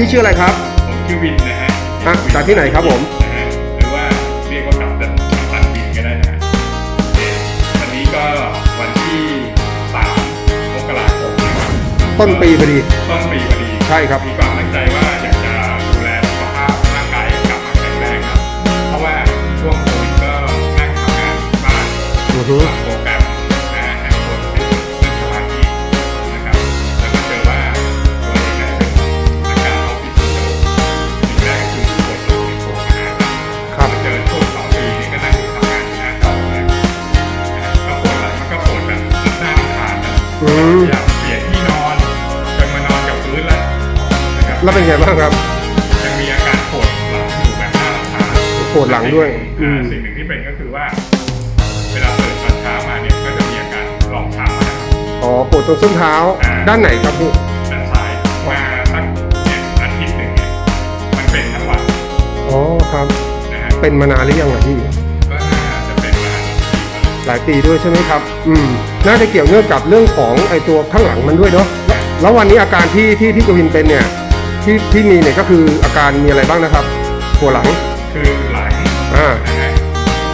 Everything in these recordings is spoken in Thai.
พี่ชื่ออะไรครับ ผมชื่อวินนะฮะอะจากที่ไหนครับผม นะฮะหรือว่าเรียกว่ากับตันกัปตันวินก็ได้นะฮะโอเควันนี้ก็วันที่3มกราคมนะครับต้นปีพอดี ต้นปีพอดีใช่ครับ มีความตั้งใจว่า อืมอยากเปลี่ยนที่นอนจนมานอนกับพื้นแล้วนะครับแล้วเป็นไงบ้างครับยังมีอาการปวดหลังอยู่แบบน่ารำคาญปวดหลังด้วยอือ่ามสิ่งหนึ่งที่เป็นก็คือว่า เวลาตื่นตอนเช้ามาเนี่ยก็จะมีอาการรองเท้านะครับอ๋อปวดตรงส้นเท้าอ่าด้านไหนครับพี่ด้านซ้ายมาสักเนี่ยอาทิตย์หนึ่งเนี่ยมันเป็นทั้งวันอ๋อครับนะฮะเป็นมานานหรือยังอะพี่ก็น่าจะเป็นมาหลายปีด้วยใช่ไหมครับ อืมน่าจะเกี่ยวเนื่องกับเรื่องของไอตัวข้างหลังมันด้วยเนาะแล้ววันนี้อาการที่ที่พี่กวินเป็นเนี่ยที่ที่มีเนี่ยก็คืออาการมีอะไรบ้างนะครับปวดหลังคือหลังอ่านะฮะ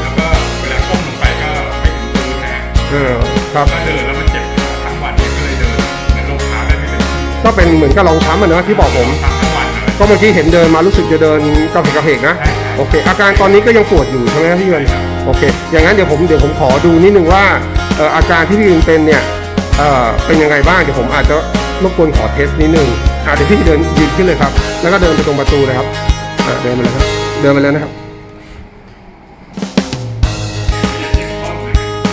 แล้วก็เวลาก้มลงไปก็ไม่ถึงพื้นนะฮะเออครับก็เดินแล้วมันเจ็บขาทั้งวันเนี่ยก็เลยเดินเหมือนลงเท้าได้ไม่เต็มที่ก็เป็นเหมือนกับรองช้ำอะเนอะที่บอกผมทำทั้งวันเลยก็เมื่อกี้เห็นเดินมารู้สึกจะเดินกระเพกกระเพกนะใช่ครับโอเค อาการตอนนี้ก็ยังปวดอยู่ใช่ไหมครับพี่เงินใช่ครับโอเค อย่างนั้นเดี๋ยวผมเดี๋ยวผมขอดูนิดนึงว่าเอาการที่พี่เงินเป็นเนี่ยเเป็นยังไงบ้างเดี๋ยวผมอาจจะรบกวนขอเทสนิดนึงอะเดี๋ยวพี่เดินยืนขึ้นเลยครับ แล้วก็เดินไปตรงประตูเลยครับเดินไปเลยครับเดินไปแล้วนะครับ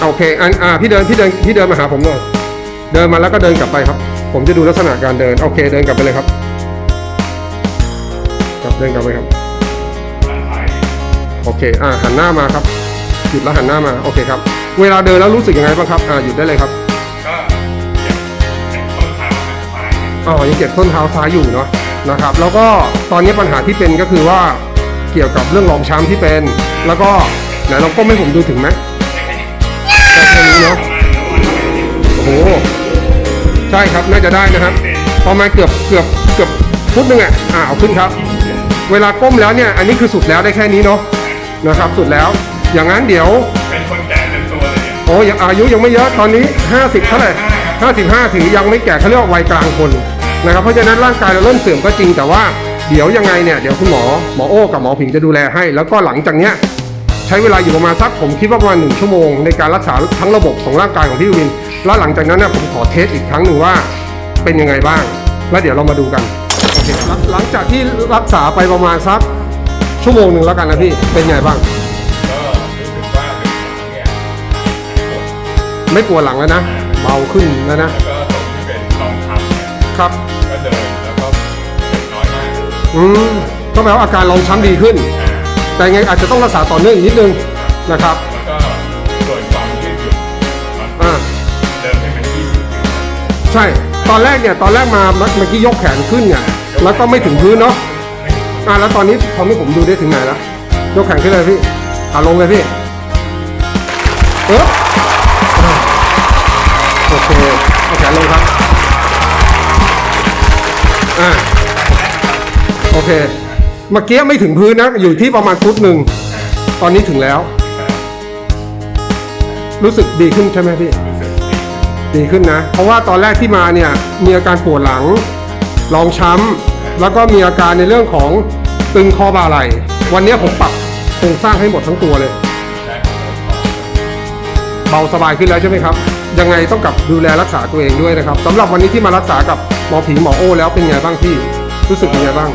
โอเคอันอ่าพี่เดินพี่เดินพี่เดินมาหาผมหน่อยเดินมาแล้วก็เดินกลับไปครับ ผมจะดูลักษณะการเดินโอเค เดินกลับไปเลยครับครับเดินกลับไปครับโอเคอ่าหันหน้ามาครับหยุดแล้วหันหน้ามาโอเคครับ เวลาเดินแล้วรู้สึกยังไงบ้างครับอ่าหยุดได้เลยครับก็เจ็บเจ็บต้นเท้าข้างซ้ายเนี่ยอ๋อยังเจ็บส้นเท้าซ้ายอยู่เนาะนะครับ แล้วก็ตอนนี้ปัญหาที่เป็นก็คือว่าเกี่ยวกับเรื่องรองช้ำที่เป็น แล้วก็ไหนลองก้มให้ผมดูถึงไหมแต่แค่นี้เนาะโอ้โหใช่ครับน่าจะได้นะครับประมาณเกือบเกือบเกือบฟุตหนึงอะอ่าเอาขึ้นครับ เวลาก้มแล้วเนี่ยอันนี้คือสุดแล้วได้แค่นี้เนาะนะครับ สุดแล้ว อย่างนั้นเดี๋ยวเป็นคน อ้ยังอายุยังไม่เยอะตอนนี้ 50 เท่าไหร่55 ถือยังไม่แก่เขาเรียกว่าวัยกลางคนนะครับเพราะฉะนั้นร่างกายเราเริ่มเสื่อมก็จริงแต่ว่าเดี๋ยวยังไงเนี่ยเดี๋ยวคุณหมอหมอโอ้กับหมอผิงจะดูแลให้ แล้วก็หลังจากเนี้ยใช้เวลาอยู่ประมาณสักผมคิดว่าประมาณหนึ่งชั่วโมงในการรักษาทั้งระบบของร่างกายของพี่วิน แล้วหลังจากนั้นเนี่ยผมขอเทสอีกครั้งหนึ่งว่าเป็นยังไงบ้าง แล้วเดี๋ยวเรามาดูกันโอเคหลังหลังจากที่รักษาไปประมาณสักชั่วโมงหนึ่งแล้วกันนะพี่เป็นไงบ้าง ไม่ปวดหลังแล้วนะ เบาขึ้นแล้วนะ แล้วก็ตรงที่เป็นรองเท้าเนี่ยครับ ก็เดินแล้วก็เจ็บน้อยมากอืมก็แปลว่าอาการรองช้ำดีขึ้น อ่าแต่ยังไงอาจจะต้องรักษาต่อเนื่องอีกนิดนึงนะครับ แล้วก็ส่วนความยืดหยุ่นมันอ่า เดิมให้มันยี่สิบใช่ ตอนแรกเนี่ย ตอนแรกมาเมื่อกี้ยกแขนขึ้นเนี่ย แล้วก็ไม่ถึงพื้นเนาะ อ่าแล้วตอนนี้พอให้ผมดูได้ถึงไหนแล้วยกแขนขึ้นเลยพี่อ่าลงเลยพี่เอออ่ เคเมื่อกี้ไม่ถึงพื้นนะ อยู่ที่ประมาณฟุตหนึ่ง ตอนนี้ถึงแล้ว รู้สึกดีขึ้นใช่ไหมพี่ ดีขึ้นนะ เพราะว่าตอนแรกที่มาเนี่ย มีอาการปวดหลัง รองช้ำ แล้วก็มีอาการในเรื่องของตึงคอบ่าไหล่ วันนี้ผมปรับโครงสร้างให้หมดทั้งตัวเลย เบาสบายขึ้นแล้วใช่ไหมครับ ยังไงต้องกลับดูแลรักษาตัวเองด้วยนะครับสำหรับวันนี้ที่มารักษากับหมอผิงหมอโอแล้วเป็นไงบ้างพี่ รู้สึกเป็นไงบ้าง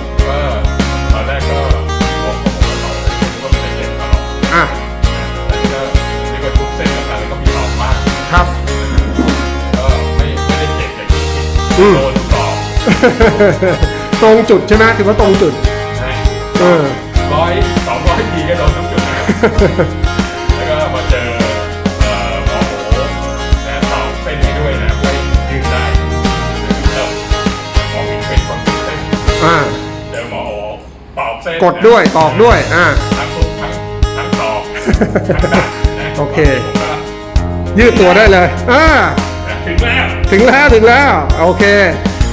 อืม โดนทุกดอกตรงจุดใช่ไหมถือว่าตรงจุดนะเออ ร้อยสองร้อยทีก็โดนทุกจุดนะ แล้วก็มาเจอเอ่อหมอโหนะตอกเส้นให้ด้วยนะเพื่อให้ยืดได้แล้วหมอมีเป็นคนเส้นอ่า เจอหมอโหตอกเส้นกดด้วยตอกด้วย อ่า ทั้งทุกทั้งทั้งตอกทั้งดัดนะโอเค ผมก็ยืดตัวได้เลย อ่า ถึงแล้ว ถึงแล้วถึงแล้วโอเค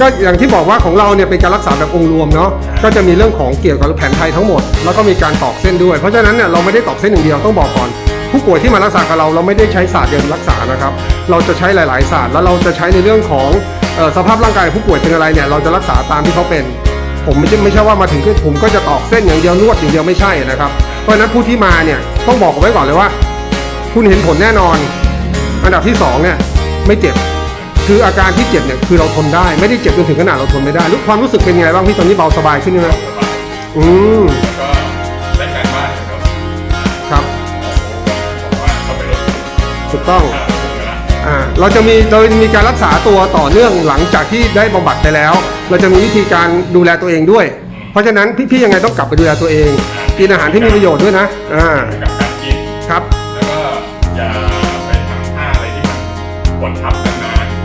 ก็อย่างที่บอกว่าของเราเนี่ยเป็นการรักษาแบบองค์รวมเนาะก็จะมีเรื่องของเกี่ยวกับแผนไทยทั้งหมด แล้วก็มีการตอกเส้นด้วย เพราะฉะนั้นเนี่ยเราไม่ได้ตอกเส้นอย่างเดียวต้องบอกก่อน ผู้ป่วยที่มารักษากับเราเราไม่ได้ใช้ศาสตร์เดียวรักษานะครับ เราจะใช้หลาย ๆ ศาสตร์แล้วเราจะใช้ในเรื่องของออสภาพร่างกายผู้ป่วยเป็นอะไรเนี่ยเราจะรักษาตามที่เขาเป็นผมไม่ใช่ไม่ใช่ว่ามาถึงผมก็จะตอกเส้นอย่างเดียวนวดอย่างเดียวไม่ใช่นะครับ เพราะฉะนั้นผู้ที่มาเนี่ยต้องบอกไว้ก่อนเลยว่า คุณเห็นผลแน่นอน อันดับที่สองเนี่ยไม่เจ็บ คืออาการที่เจ็บเนี่ยคือเราทนได้ไม่ได้เจ็บจนถึงขนาดเราทนไม่ได้รู้ความรู้สึกเป็นยังไงบ้างพี่ตอนนี้เบาสบายขึ้นไหมสบายอืมแล้วก็ได้การบ้านนะครับครับบอกว่าเขาไปลดถูกต้องค่าลดนะอ่าเราจะมีโดยมีการรักษาตัวต่อเนื่องหลังจากที่ได้บำบัดไปแล้ว เราจะมีวิธีการดูแลตัวเองด้วย เพราะฉะนั้นพี่ๆยังไงต้องกลับไปดูแลตัวเองกินอาหารที่มีประโยชน์ด้วยนะอ่ากับการกินครับ แล้วก็อย่าไปทำท่าอะไรที่มันกดทับกันนาน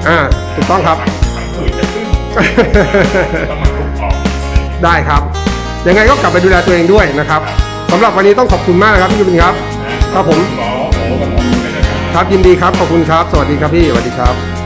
อ่าถูกต้องครับทั้งผืนจะขึ้นต้องมาทุบออกอะไรอย่างเงี้ยได้ครับยังไงก็กลับไปดูแลตัวเองด้วยนะครับสำหรับวันนี้ต้องขอบคุณมากนะครับพี่ยุบินครับ ครับผม หมอโอ้กับหมอไม่ได้นะครับครับยินดีครับขอบคุณครับ สวัสดีครับพี่สวัสดีครับ